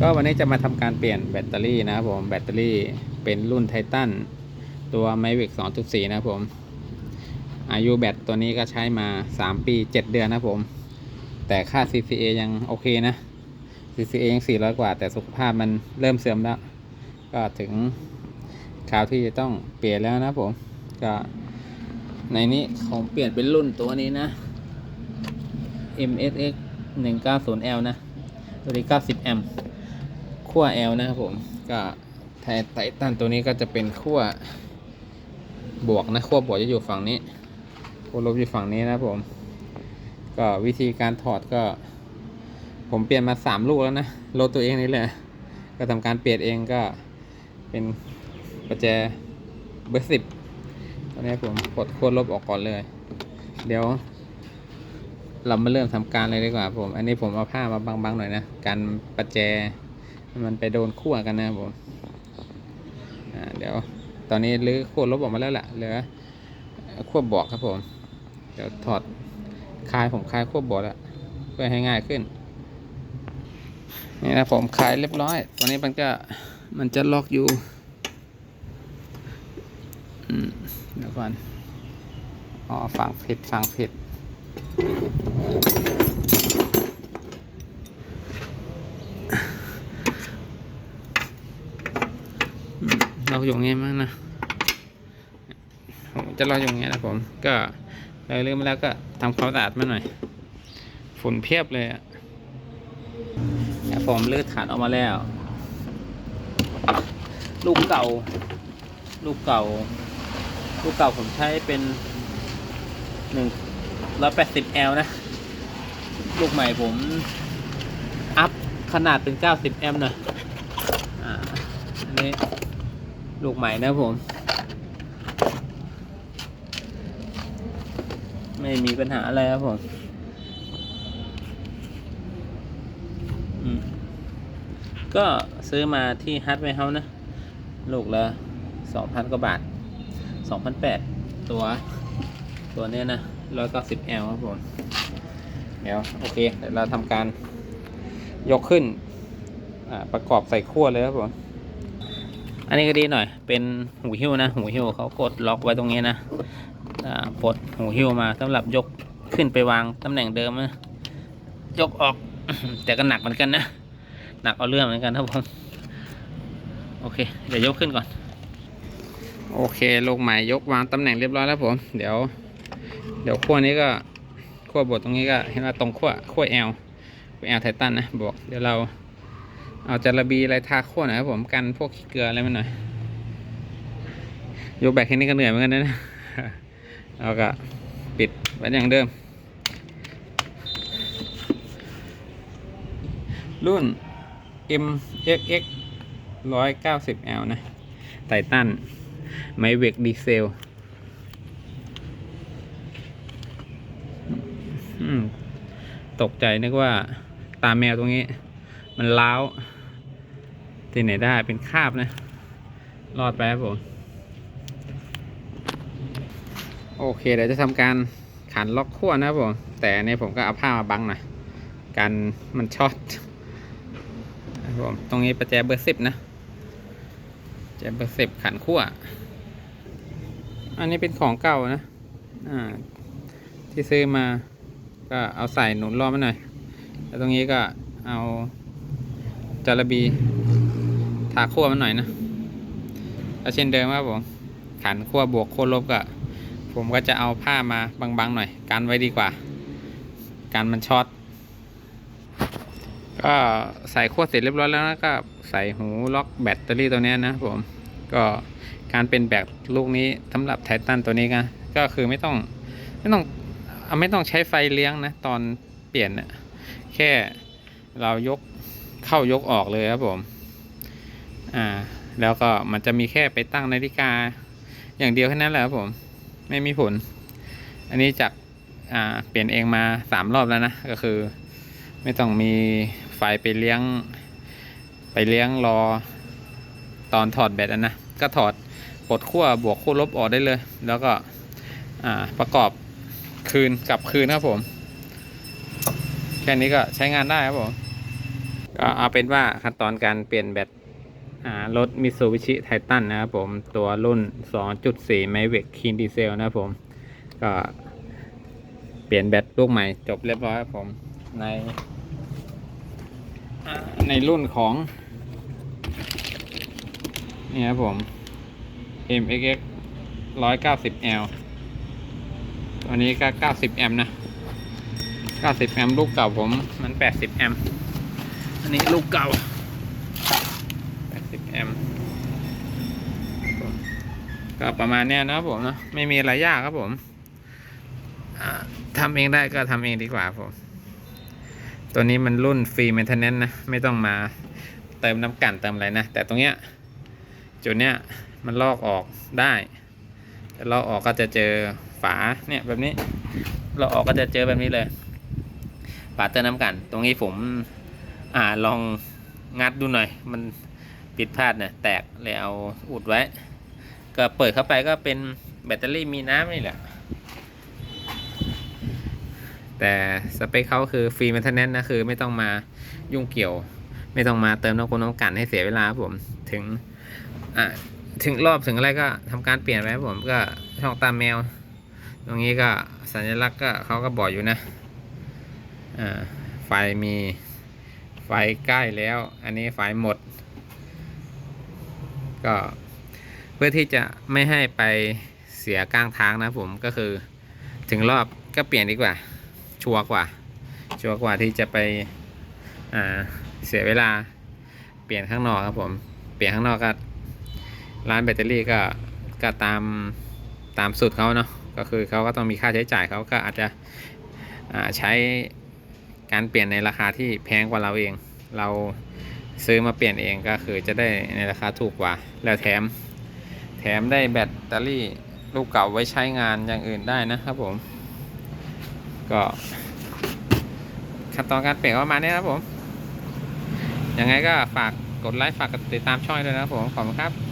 ก็วันนี้จะมาทำการเปลี่ยนแบตเตอรี่นะครับผมแบตเตอรี่เป็นรุ่นไททันตัว Mavic 2.4 นะครับผม อายุแบตตัวนี้ก็ใช้มา 3 ปี 7 เดือนนะครับผม แต่ค่า CCA ยังโอเคนะ CCA ยัง 400 กว่า แต่สุขภาพมันเริ่มเสื่อมแล้ว ก็ถึงคราวที่จะต้องเปลี่ยนแล้วนะครับผม ก็ในนี้ของเปลี่ยนเป็นรุ่นตัวนี้นะ MSX 190L นะ ตัวนี้ 90 แอมป์ขั้ว L นะครับผมก็ไทไททันตัวนี้ก็จะเป็นขั้วบวกนะขั้วบวกจะอยู่ฝั่งนี้ขั้วลบอยู่ฝั่งนี้นะครับผม ก็วิธีการถอดก็ ผมเปลี่ยนมา 3 ลูกแล้วนะรถตัวเองนี่แหละ ก็ทำการเปลี่ยนเองก็เป็นประแจเบอร์สิบตอนนี้ผมกดขั้วลบออกก่อนเลย เดี๋ยว เรามาเริ่มทำการเลยดีกว่าผม อันนี้ผมเอาผ้ามาบังๆหน่อยนะการประแจมันไปโดนขั้วกันนะผมเดี๋ยวตอนนี้รื้อขั้วลบออกมาแล้วแหละเหลือขั้วบวกครับผม เดี๋ยวถอดคลายผมคลายขั้วบวกแล้วเพื่อให้ง่ายขึ้นนี่นะผมคลายเรียบร้อยตอนนี้มันก็มันจะล็อกอยู่อืมเดี๋ยวก่อนอ๋อฝั่งผิดฝั่งผิด เราอยู่ไงมั้งนะจะเราอยู่ไงนะผม ก็เลยเรื่องมาแล้วก็ทำความสะอาดมาหน่อย ฝุ่นเพียบเลยอะเนี่ยผมลื้อฐานออกมาแล้ว ลูกเก่า ลูกเก่า ลูกเก่าผมใช้เป็นหนึ่ง ร้อยแปดสิบแอลนะ ลูกใหม่ผม อัพขนาดเป็นเก้าสิบแอมป์หน่อยอ่าอันนี้ ลูกใหม่นะผม ไม่มีปัญหาอะไรครับผมก็ซื้อมาที่ฮัตไวเฮานะ ลูกละสองพันกว่าบาทสองพันแปดตัว ตัวเนี้ยนะ ร้อยเก้าสิบแอลครับผมเดี๋ยวโอเคเดี๋ยวเราทำการยกขึ้นประกอบใส่ขั้วเลยครับผมอันนี้ก็ดีหน่อย เป็นหูหิ้วนะ หูหิ้วเขากดล็อกไว้ตรงนี้นะปลดหูหิ้วมาสำหรับยกขึ้นไปวางตำแหน่งเดิมนะ ยกออก แต่ก็หนักเหมือนกันนะ หนักเอาเรื่องเหมือนกันครับผม โอเค เดี๋ยวยกขึ้นก่อน โอเค ลูกใหม่ยกวางตำแหน่งเรียบร้อยแล้วผม เดี๋ยว เดี๋ยวขั้วนี้ก็ขั้วบดตรงนี้ก็เห็นว่าตรงขั้วขั้วแอลขั้วแอลไททันนะบอกเดี๋ยวเราเอาจาระบีอะไรทาขั้วหน่อยครับผมกันพวกขี้เกลืออะไรมาหน่อยยกแบกแค่นี้ก็เหนื่อยเหมือนกันนะเราก็ปิดไว้อย่างเดิม รุ่น MXX 190L นะไททันไมเวกดีเซล อืม ตกใจนึกว่าตาแมวตรงนี้ มันล้าวที่ไหนได้เป็นคาบนะรอดไปครับผมโอเคเดี๋ยวจะทำการขันล็อกขั้วนะครับผม แต่อันนี้ผมก็เอาผ้ามาบังหน่อยกันมันช็อตผมตรงนี้ประแจเบอร์สิบนะประแจเบอร์สิบขันขั้วอันนี้เป็นของเก่านะอ่าที่ซื้อมา ก็เอาใส่หนุนล้อมาหน่อย แล้วตรงนี้ก็เอาจาระบีทาขั้วมันหน่อยนะแล้วเช่นเดิมครับผมขันขั้วบวกขั้วลบก็ผมก็จะเอาผ้ามาบางๆหน่อย กันไว้ดีกว่า กันมันช็อตก็ใส่ขั้วเสร็จเรียบร้อยแล้วนะก็ใส่หูล็อกแบตเตอรี่ตัวนี้นะผมก็การเป็นแบตลูกนี้สำหรับไททันตัวนี้ก็ก็คือไม่ต้องไม่ต้อง เอาไม่ต้องใช้ไฟเลี้ยงนะ ตอนเปลี่ยนน่ะแค่เรายกเข้ายกออกเลยครับผม อ่า แล้วก็มันจะมีแค่ไปตั้งนาฬิกา อย่างเดียวแค่นั้นแหละครับผม ไม่มีผล อันนี้จากอ่าเปลี่ยนเองมาสามรอบแล้วนะ ก็คือ ไม่ต้องมีไฟไปเลี้ยง ไปเลี้ยงรอ ตอนถอดแบตนะ ก็ถอดปลดขั้วบวกขั้วลบออกได้เลย แล้วก็อ่าประกอบ คืนกลับคืนครับผม แค่นี้ก็ใช้งานได้ครับผมก็เอาเป็นว่าขั้นตอนการเปลี่ยนแบตรถมิ t ซูบิชิไททันนะครับผมตัวรุ่น 2.4 m a v i c Clean Diesel นะครับผม ก็เปลี่ยนแบตลูกใหม่จบเรียบร้อยครับผม ใน ในรุ่นของ นี่ครับผม MXX 190L ตัวนี้ก็ 90 แอมป์นะ 90 แอมป์ลูกเก่าผมมัน 80 แอมป์อันนี้ลูกเก่า 80 แอมป์ก็ประมาณเนี้ยนะผมเนะไม่มีอะไรยากครับผมทำเองได้ก็ทำเองดีกว่าผม ตัวนี้มันรุ่นฟรีเมนเทนเนนนะ ไม่ต้องมาเติมน้ำกันเติมอะไรนะ แต่ตรงเนี้ยจุดเนี้ยมันลอกออกได้ แต่ลอกออกก็จะเจอ ฝาเนี่ยแบบนี้ลอกออกก็จะเจอแบบนี้เลยฝาเติมน้ำกัน ตรงนี้ผมอ่าลองงัดดูหน่อย มันผิดพลาดเนี่ยแตกเลยเอาอุดไว้ ก็เปิดเข้าไปก็เป็นแบตเตอรี่มีน้ำนี่แหละ แต่สเปคเขาคือฟรีม i เทนเนนนะคือไม่ต้องมายุ่งเกี่ยว ไม่ต้องมาเติมน้ำกน้ำกันให้เสียเวลาผมถึงอะถึงรอบถึงอะไรก็ทำการเปลี่ยนไปครับผมก็ช่องตามแมว ตรงนี้ก็สัญลักษณ์ก็เขาก็บอกอยู่นะอ่าไฟมีไฟใกล้แล้ว อันนี้ไฟหมด ก็เพื่อที่จะไม่ให้ไปเสียกลางทางนะผมก็คือถึงรอบก็เปลี่ยนดีกว่า ชัวร์กว่า ชัวร์กว่าที่จะไปอ่าเสียเวลาเปลี่ยนข้างนอกครับผม เปลี่ยนข้างนอกก็ร้านแบตเตอรี่ก็ก็ตามตามสูตรเขาเนาะ ก็คือเขาก็ต้องมีค่าใช้จ่ายเขาก็อาจจะใช้การเปลี่ยนในราคาที่แพงกว่าเราเอง เราซื้อมาเปลี่ยนเองก็คือจะได้ในราคาถูกกว่า แล้วแถมแถมได้แบตเตอรี่ลูกเก่าไว้ใช้งานอย่างอื่นได้นะครับผม ก็ขั้นตอนการเปลี่ยนประมาณนี้นะครับผมยังไงก็ฝากกดไลค์ฝากกดติดตามช่องด้วยนะครับผมขอบคุณครับ